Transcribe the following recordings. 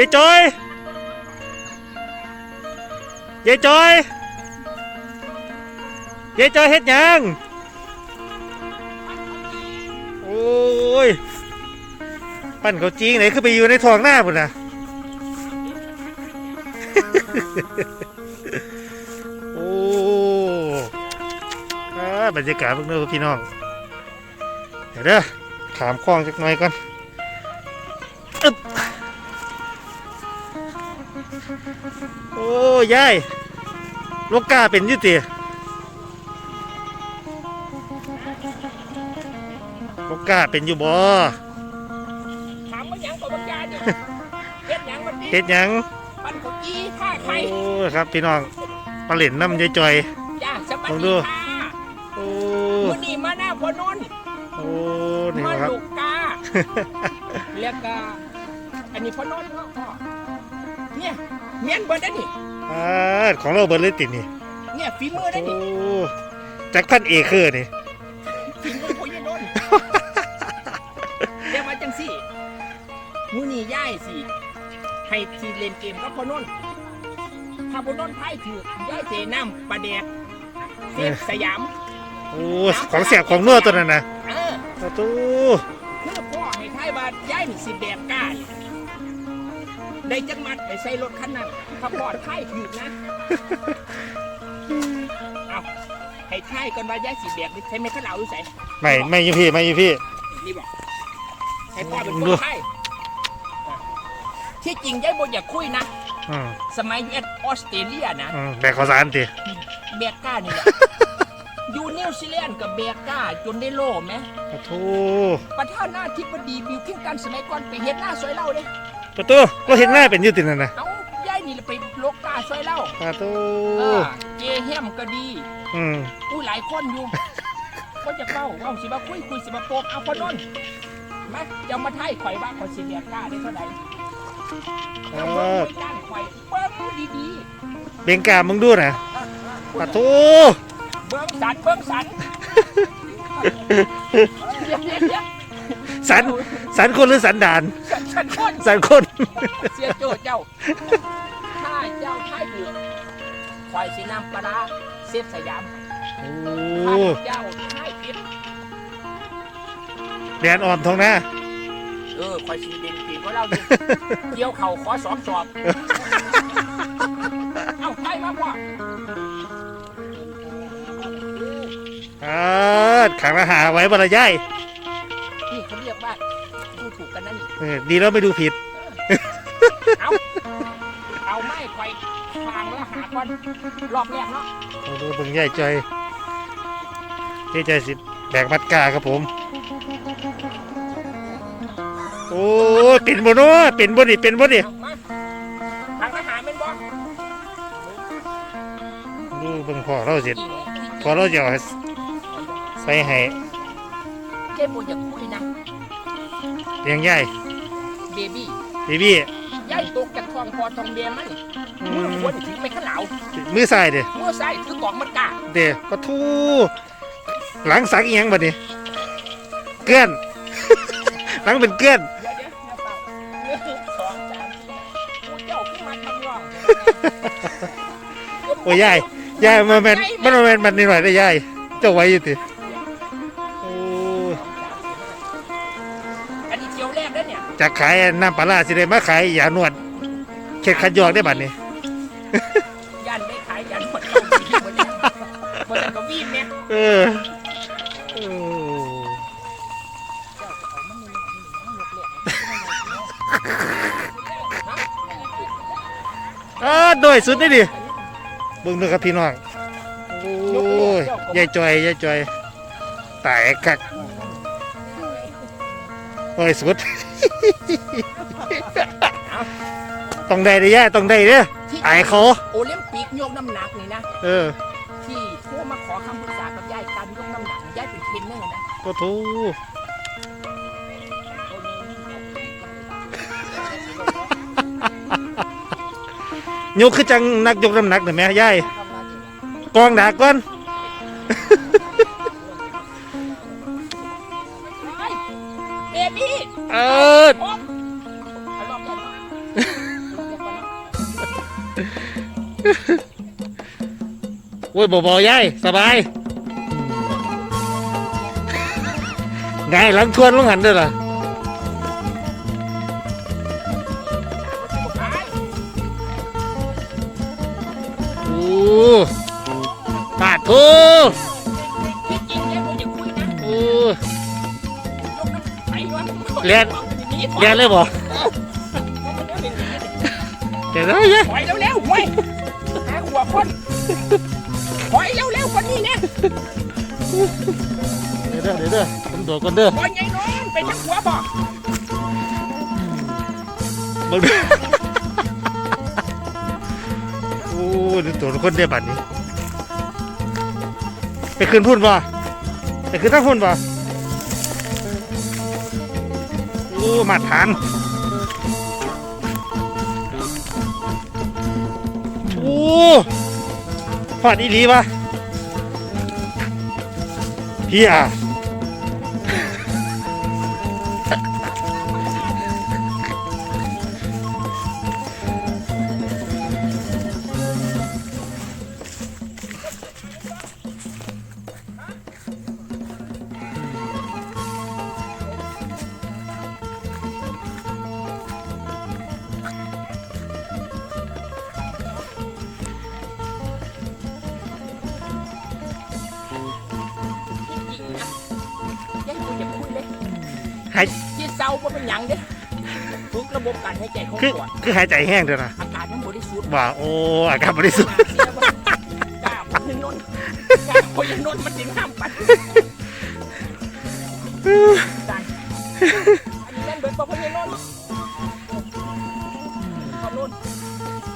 ยายจอยยายจอยยายจอยเฮ็ดหยังโอ้ยปั้นเขาจริงไหนคือไปอยู่ในท้องหน้าพุ่นนะโอ้บรรยากาศพวกนี้พี่น้องเดี๋ยวเด้อถามคล้องจักหน่อยก่อน ยายลูกกาเป็นอยุติลูกกาเป็นอยู่บ่ถามว่าหยังกับบักยาเนี่ยเฮ็ดหยังวันนี้เฮ็ดหยังปันกุกี้ผ้าไข่โอ้ยครับพี่น้องปลาเหล่นน้ำยายจอยจ้าสวัสลองดูดีค่ะโอ้มื้อนี้มาหน้าพอนนท์โอ้นี่มาครับ ลูกกาแล้วก็อันนี้พอนนท์เนาะพ่อ เนี่ยเมียนเบิดได้อนี่อ่าของเราเบิร์เลยติดนี่เนี่ยฝีมือได้โอ้อนี่จักพันเอเคอร์นี่ฝีมือพ่อยันนท์เรียกว่าจังซี่มื้อนี้ย้ายสิให้ทีเล่นเกมกับพอนนท์ถ้าพอนนท์ไพ่ถือย้ายเจน้ำปลาแดกเสียบสยาม โอ้ของแสบของนัวตัวนั้นนะเออ โอ้โหคือพ่อให้ทายบาทย้ายนี่สิแบกก้านี่ ได้จังมัดไปใส่รถคันนั้นถ้าพ่อทายถูกนะ เอาให้ทายก่อนว่าย้ายสิแบกนี่ใช่ไหมข้าเหลาหรือใส่ไม่ไม่อยูพี่ไม่อยูพี่ นี่บอกให้พ่อเป็นคดูนทายที่จริงย้ายบ่อยากคุยนะ อืมสมัยอยู่ออสเตรเลียนะ อืมแบกข้าวสารติแบกก้านี่แหละ อยู่นิวซีแลนด์กับแบกก้าจนได้โล่ไหมโอ้โหประธานาธิบดีบิลคิงตันสมัยก่อนไปเฮ็ดหน้าซอยเหล่าเด้ ประตูเราเห็นหน้าเป็นอยูตินั่นนะเอาย่ายนี่ไปลกกาซอยเหล่าประตูเออเจแฮมก็ดีอืมอู้หลายคนอยู่ก็จะเฝ้าเว่าสิมาคุยคุยสิมาโปกเอาพอนนท์มาจะมาไทยข่อยว่าข่อยสิเรียกกล้าได้เท่าใดเอเอาเบิ่งอคุยกันข่อยเบิ่งดีเบงกามึงดูนะๆประตูเบิ่งสันเบิ่งสันเดี๋ยวเดี๋ยวเดี๋ยว สันสันคนหรือสันดานสันสันคนสันคน เสียโจเจ้าถ้าเจ้าไทยอยู่ข่อยสินำปลาร้าเซฟสยามโอ้ถ้าเจ้าไทยผิดแดนอ่อนทองหน้าเออคอยสีเด่นปีก็เล่าอยู่เกี่ยวเข่าขอสอบสอบเอ้าใครมาพ่ออ่าขังอาหารไว้บรรยาย นี่เขาเรียกว่าดูถูกกันนั่นนี่เออดีแล้วไม่ดูผิด เอาเอาไม่คอยทางแล้วหาก่อนรอบแรกเนาะโอ้โหเบิ่งใหญ่ใจใหญ่ใจสิแบกมัดกาครับผม โอ้ยเป็นบ่เนาะเป็นบ่นี่เป็นบ่นี่เอามาทางทหารเป็นบ่ดูเบิ่งพ่อเราสิจริงพอเราจะเอาใส่ให้ เจ้าบุญอย่าคุยนะเลี้ยงใหญ่เบบี้บีบี้ย่ายตกจากท้องพอทองเดียมันมือขวนี่ถือไม่ข้างหนาวมือซ้ายเด้มือซ้ายถือกล่องมันกาเด้ปะทูหลังสักอียังบัดนี้เกลือน หลังเป็นเกลือนเดี๋ยวเดี๋ยวเปล่าหนึ่งสองสามสี่กูเจ้าขึ้นมาทำรองโอ้ยยายยายมันแม่นมันบ่แม่นมันนิดหน่อยได้ยายเจ้าไว้อยู่ติ จากขายน้ำปลาร้าสิได้มาขายยานวดเข็ดขัดยอกได้บัดนี้ยันได้ขายยันหมดเอาดีหมดเลยหมดแต่ก็วีบเนี่ยเออโอ้เจ้าจะเอามันนี่นี่ยกเลียฮะอ่าโดยสุดนี่ดิเบิ่งดูครับพี่น้องโอ้ยยายจอยยายจอยตายคักโอ้ยสุด ต้องได้เด้อยายต้องได้เด้อที่อายเขา โอลิมปิกยกน้ำหนักนี่นะ เออที่โทรมาขอคำปรึกษากับยายการยกน้ำหนักยายเป็นเทรนเนอร์นะก็ทูยกคือจังนักยกน้ำหนักหน่อยไหมยายกองดากก่อน อ้ยบ่บ่ยายสบายไงหลังทวนลงหันด้อล่ะโอ้ปาดโถจริงๆแล้วผมอยากคุยนะโอ้เรียนเรียนเลยบ่เดี๋ยวนะยายถอยเร็วๆเว้ยหาหัวคน ถอยเร็วๆคนนี้นะเดี๋ยวเด้อเดี๋ยวเด้อผมโดดก่อนเด้อบอลใหญ่น้องไปทางหัวบอกเบิ่งเด้อโอ้ดูตัวคนได้บัดนี้ ไปขึ้นพุ่นป่ะไปขึ้นทั้งพุ่นป่ะโอ้มาทานโอ้ พอดอีหลีวะเฮียาบ่เป็นหยังเด้ฝึกระบบการหายใจของคือปอดคือหายใจแห้งเด้อนะอากาศมันบริสุทธิ์ว่าโอ้อากาศบริสุทธิ์กล้าพยนนท์กล้าพยนนท์มันถึงห้ามปัดตายอันนี้นั่นเบิดบ่พยนนท์พยนนท์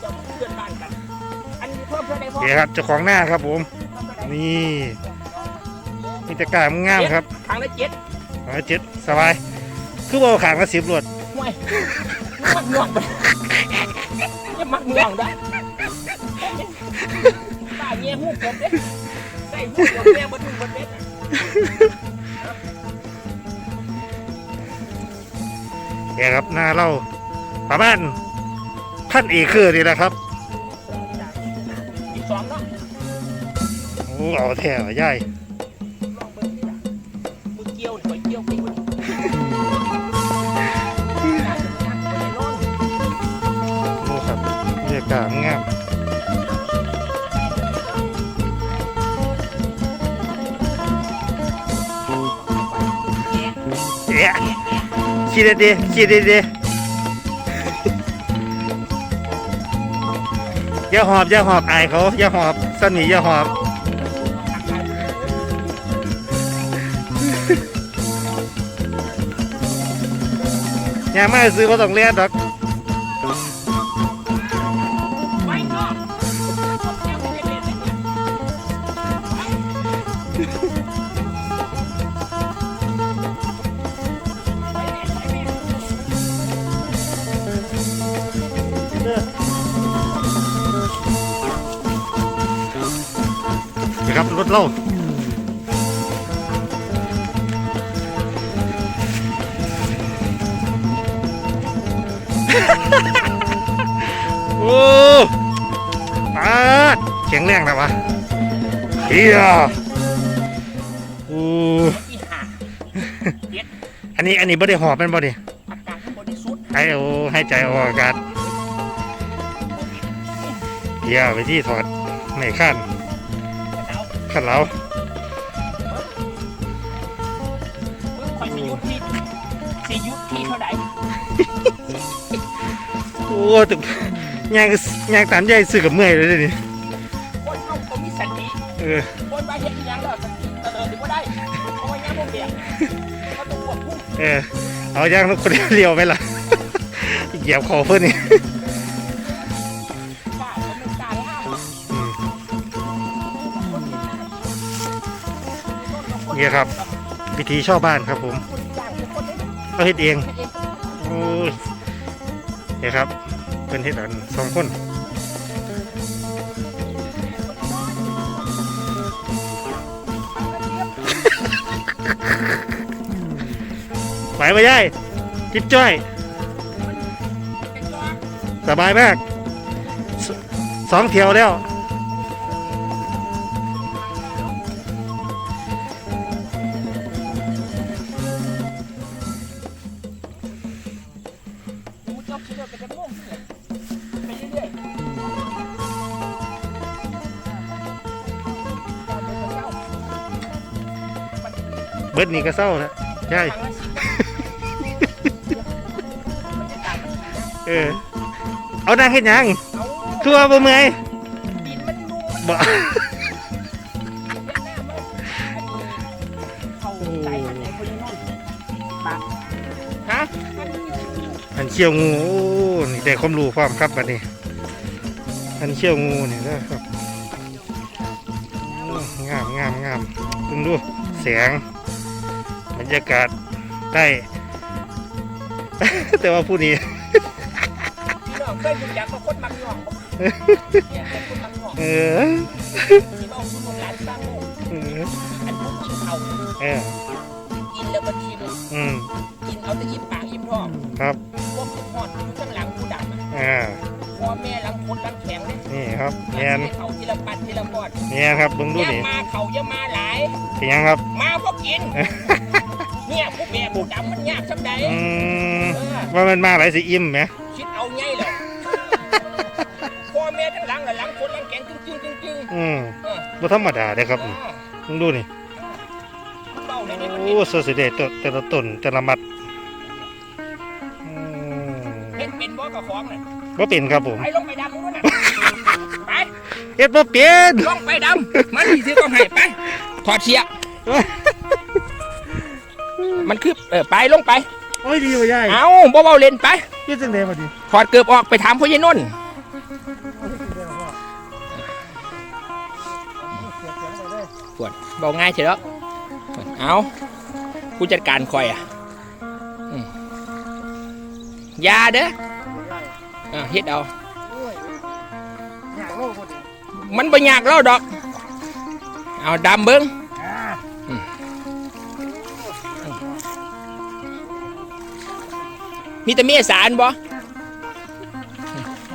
เจะเพื่อนบ้านกัน อันนี้เพิ่มเพื่อนได้พ่อเดี๋ยวครับเจ้าของหน้าครับผม นี่นี่จะกล้ามงามครับครั้งละเจ็ดร้อยเจ็ดสบาย คือว่าขางละสิบรวดห่วยมักง่วงไปยังมักง่วงได้ป้าเงี้ยหูกผมเด้ใส่หูกผมแม่บนหูบนเบ็ดเดี๋ยวครับหน้าเราประมาณพันเอเคอร์นี่แหละครับอีกสองเนาะโอ้เอาแท้ว่ะย่าย คิดดีๆคิดดีๆอย่าหอบอย่าหอบอายเขาอย่าหอบสนิอย่าหอบอย่ามาซื้อเขาต้องเลียนดอก เล่าโอ้ปาดแข็งแรงนะวะเฮียโอ้ที่หาอันนี้อันนี้บ่ได้หอบแมันบ่ดิอากาศมันบริสุทธิ์ให้โอ้ให้ใจออกอากาศเฮียไปที่ถอดในขั้นเจ้า ขั้นเรามึงคอยสิยุทธที่สิยุทธที่เท่าไหร่โอ้ตึกยางยางตามใหญ่ซื้อกับเมื่อยเลยเดี๋ยวนี่คนเฮาต้องมีสติเออคนมาเฮ็ดอีหยังแล้วสติเตลิดดีบ่ได้เพราะว่าย่างบ่เบียงเขาต้องควบคุม เออเอายางรถคนเดียวไปละเหยียบคอเพื่อนนี่ เนี่ยครับวิธีชาวบ้านครับผมคนจ้างเป็นคนเฮ็ดเขาเฮ็ดเองให้เองโอ้ยเนี่ยครับเป็นเฮ็ดอันสองคนไหวไปย่ายจิ๊บจ้อยเป็นจอสบายมากสสองเที่ยวแล้ว นี่ก็เศร้าแล้วใช่เออ เอานาเฮ็ดหยังเอาคือว่าบ่เมื่อยดินมันดูมันบ่เล่นแน่มันเข้าใจอันไหนคนนี้นอนปะฮะอันเชี่ยวงูโอ้นี่ได้ความรู้พร้อมครับบัดนี้ อันเชี่ยวงูนี่นะครับงามงามงามเพิ่งดูแสง รรยากาศได้ แต่ว่าผู้นี้พี่น้องเคยดูอยากมาคนมักย่องบ่เนี่ยเป็นคนมักย่องเออพี่น้องคุณของร้านสร้างโลกเอออันพวกกินเขาเออกินแล้วมันทีมอืมกินเอาแต่อิ่มปากอิ่มท้องครับพวกคุณพอดอยู่ข้างหลังผู้ดำอะอ่าพ่อแม่หลังคนหลังแข็งเลยนี่ครับแมนเขาทีละปัดทีละปอดแมนครับเบิ่งดูอย่านี่มาเขาอย่ามาหลายเป็นหยังครับ มาพวกกิน เนี่ยผู้แม่ผู้ดำมันยากสักใดอืมเออว่ามันมาหลายสิอิ่มไหม คิดเอาไงเลยพ่อแม่ทั้งหลังและหลังคนหลังแข็งจึ้งจึ้งจึ้งจึ้งอืมเออบ่ธรรมดาเด้อครับเอนี่อเบิ่งดูนี่ เบาในนี้มันโอ้สดสิเดตแต่ละต้นแต่ละมัดอืมเห็นเป็นบ่กับของน่ะบ่เป็นครับผมไปลงไปดำมึงด้วยนะไปเฮ็ดบ่เป็นลงไปดำมันที่ซื้อกองให้ไปถอดเสีย มันคือเออไปลงไป โอ้ยดีว่ายายเอาบ่เบาเล่นไปเฮ็ดจังได๋บัดนี้ถอดเกือบออกไปถามพ่อใหญ่นนท์ปวดเบาง่ายเฉยแล้วปวดเอาผู้จัดการคอยอะอืมอยาเด้ออะเฮ็ดเอาอยากโลกบ่ดิมันบ่ยากแล้วดอก เอาดำเบิ้ง มีแต่เมียสารบ่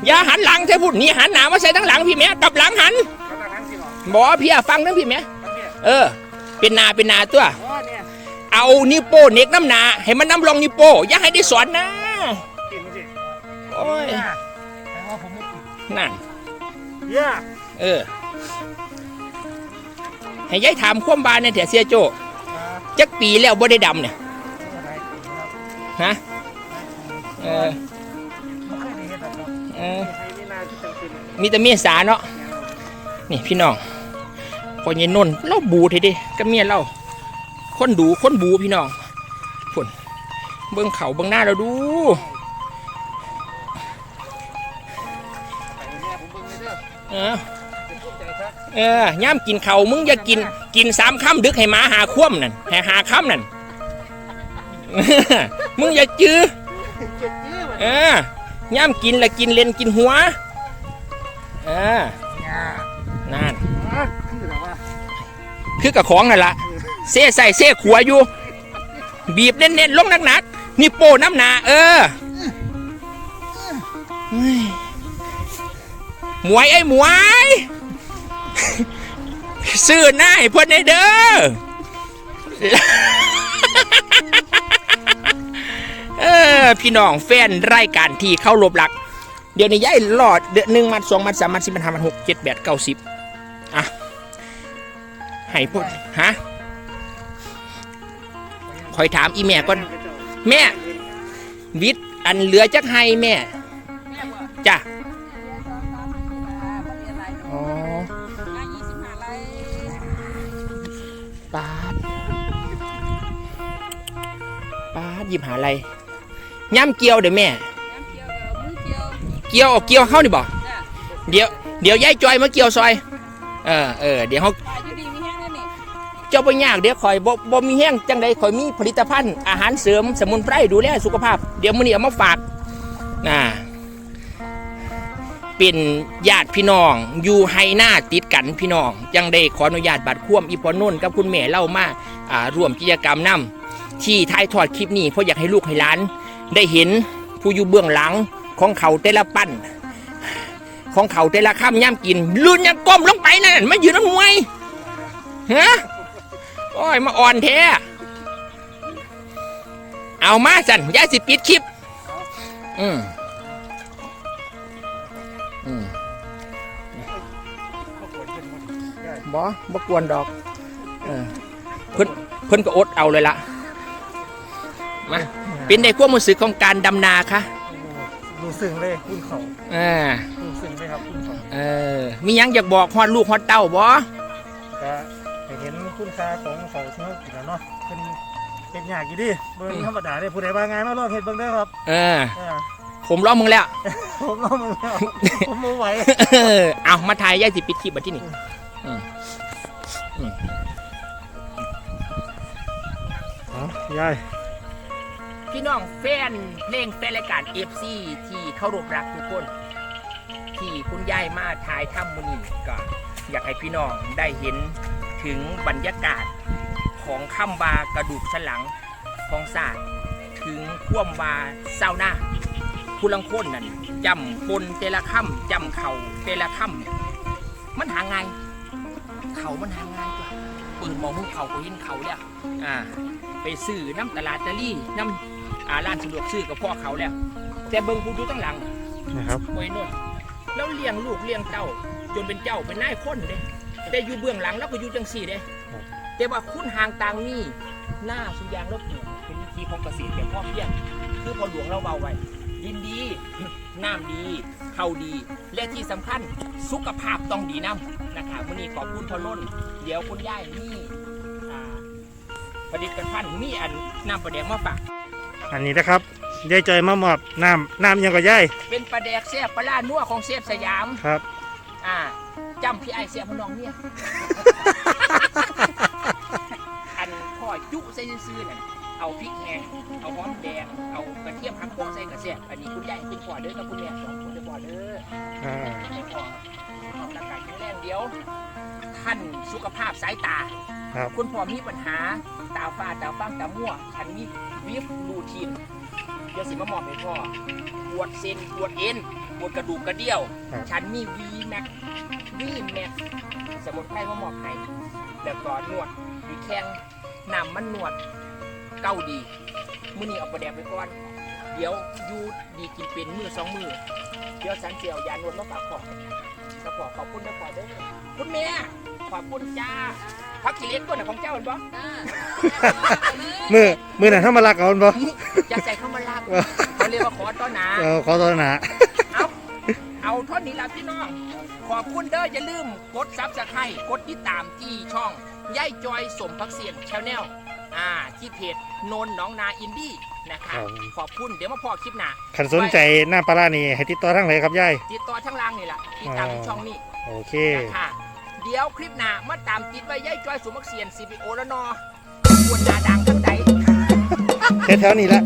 อย่าหันหลังเธอพูดนี่หันหน้ามาใส่ทั้งหลังพี่แม่กลับหลังหันบ่บ่พี่อะฟังทั้งพี่แม่เออ เป็นนาเป็นนาตัว เอานิโป้เน็กน้ำนาให้มันน้ำลงนิโป้อย่าให้ได้สอนนะกินสิโอ้ยแต่ว่าผมไม่กินนั่นเย่าเออ ให้ยายถามความบานในแถเสียโจจักปีแล้วบ่ได้ดำเนี่ยฮะ เออเออมีแต่เมียสาเนาะนี่พี่น้องพอเย็นนนท์เราบูทีเดิก็เมียเราคนดูคนบูพี่น้องฝนเบิ้งเขาเบิ้งหน้าเราดูเออเออย่ามกินเขาวมึงอย่ากินกินสามคำดึกให้หมาหาคว่ำนั่นให้หาคำนั่นมึงอย่าจื้อเออย่ามกินละกินเล่นกินหัวเออนั่นคือกับของนั่นละเซ่ใส่เซ่ขัวอยู่ บีบเน้นๆลงหนักๆนี่โป้น้ำหนาเออหมวยไอ้หมวยซื้อหน้าให้เพ่นในเด้อ ออพี่น้องแฟนรายการที่เข้ารบหลัก เดี๋ยวนี้ย้ายหลอดเดือนหนึ่งมัดสองมัดสามมัดสี่มัดห้ามัดหกเจ็ดแปดเก้าสิบอะให้พูดฮะคอยถามอีแม่ก่อนแม่ วิทย์อันเหลือจักให้แม่จ้ะอ๋อปาดปาดหยิบหาอะไร ย่ำเกียวเดี๋ยวแม่เกี่ยวเกี่ยวเข้านี่บอกเดี๋ยวเดี๋ยวยายจอยมาเกี่ยวซอย เออเออเดี๋ยวเขาเจ้าบ่ยากเดี๋ยวคอยบ่บ่มีแห้งจังใดคอยมีผลิตภัณฑ์อาหารเสริมสมุนไพรดูแลสุขภาพ เดี๋ยวมื้อนี้เอามาฝากน่ะเป็นญาติพี่น้อง อยู่ไฮหน้าติดกันพี่น้อง จังได้ขออนุญาตบัตรควมอีพอนุ่นกับคุณแม่เล่ามาอ่าร่วมกิจกรรมนํที่ท้ายทอดคลิปนี้เพราะอยากให้ลูกให้หลาน ได้เห็นผู้อยู่เบื้องหลังของเขาแต่ละปั้น ของเขาแต่ละคำย่ำกินลืนยังก้มลงไปนั่นไม่ยืนน้ำมวยฮะโอ้ยมาอ่อนแท้เอามาสันยายสิปิดคลิป อืมอืมบ่บกวนดอกเออเพิ่นเพิ่นก็อดเอาเลยละมา เป็นในความรู้สึกของการดำนาคะรู้สึกเลยคุณเขาอ่ารู้สึกเลยครับคุณเขาเออมีหยังอยากบอกฮอดลูกฮอดเต้าบ่ก็ให้เห็นคุณค่าของเขาที่เขากินแล้วเนาะเป็นเป็นยากอยู่ดิเบิ่งธรรมดาเนี่ยผู้ใดว่าไงมาลองเห็ดเบิ่งได้อครับเออ เออผมรอมึงแล้ว ผมลองมึงแล้วผมไม่ไหวเออเอามาถ่ายยายสิปิดคลิปบัดที่นี่อ๋อยาย พี่น้องแฟนเพลงแฟนรายการ FC ที่เคารพรักทุกคน ที่คุณยายมาถ่ายถ้ำมือนี้ก็อยากให้พี่น้องได้เห็นถึงบรรยากาศของค่ำบากระดูกสลังของศาสตร์ถึงข่วมวาเศร้าหน้าผู้ลังคนนั่นจำปนเตละค่ำจำเข่าเตละค่ำมันหาไงายเขามันหาง่ายกว่าปืนมองมุกเขาก็เห็นเขาแล้วอ่าไปซื้อน้ำตลาดตะลี่น้ำ อ่าร้านสะดวกซื้อกับพ่อเขาแล้ว แต่เบิ่งผู้ดูตั้งหลังนะครับไว้นนแล้วเลี้ยงลูกเลี้ยงเต้า จนเป็นเจ้าเป็นนายคนเด้แต่อยู่เบื้องหลังแล้วก็อยู่จังสี่เด้แต่ว่าคุณห่างต่างนี่หน้าสุยางแล้วปลูกเป็นวิธีของเกษตรแบบพ่อเพียง คือพอหลวงเราเบาไว้ดินดีน้ำดีเขาดี และที่สำคัญสุขภาพต้องดีน้ำนะครับวันนี้ขอบคุณพ่อล้น เดี๋ยวคุณย่ายนี่อ่าผลิตภัณฑ์มีอันน้ำประแดงมาฝาก อันนี้นะครับยายจอยมามอบน้ำน้ำยังกับยายเป็นปลาแดกแซ่บปลาล่านัวของเซฟสยาม ครับ อ่าจำพี่ไอเสียพน้องเนี่ย อันพ่อจุใส่ซื่อๆนั่นเอาพริกแห้งเอาหอมแดง เอากระเทียมหักโปะใส่กระเสียบอันนี้คุณยายเป็นพ่อเด้อกับคุณแม่สองคนเด้อพ่อเด้ออ่า ให้พ่อออกร่างกายแข็งแรงเดี๋ยว ท่านสุขภาพสายตา ครับคุณพ่อมีปัญหาตาฝ้าตาฟังตามั่วฉันมีวิฟรูทีนเดี๋ยวสิมามอบให้พ่อปวดเส้นปวดเอ็นปวดกระดูกกระเดี่ยวฉันมีวีแม็กวีแม็กสมุนไพรมามอบให้แล้วก็นวดดีแข้งน้ำมันนวดเก้าดีมื้อนี้เอาประแดกไปก่อน เดี๋ยวอยูดีกินเป็นมือสองมือเดี๋ยวสันเสียวยานวดมาฝากขอบกระบอกขอบคุณนะขอเด้อคุณแม่ ขอบคุณจ้าพักกิเลสก่อนนะของเจ้าเห็นปะมือมือไหนถ้ามาลักเอาบ่จะใส่เข้ามาลากเขาเรียกว่าขอต้อนหนาเออขอโทษนะเอาเอาเท่านี้ละพี่น้อง ขอบคุณเด้ออย่าลืมกดซับสไครต์กดติดตามที่ช่องย่ายจอยสมพักเสียนชาแนลอ่าที่เพจโนนหน้องนาอินดี้นะคะขอบคุณเดี๋ยวมาพอคลิปหน้าขันสนใจน้ำปลาร้านี่ให้ติดต่อทางไหนครับยายติดต่อทั้งล่างนี่แหละติดตามที่ช่องนี้โอเคนะคะ เดี๋ยวคลิปหน้ามาตามติดไว้ย่ายจอยสมพักเสียนซีพีโอแล้วเนอควรหนาดังทั้งใด แถวๆนี้ละ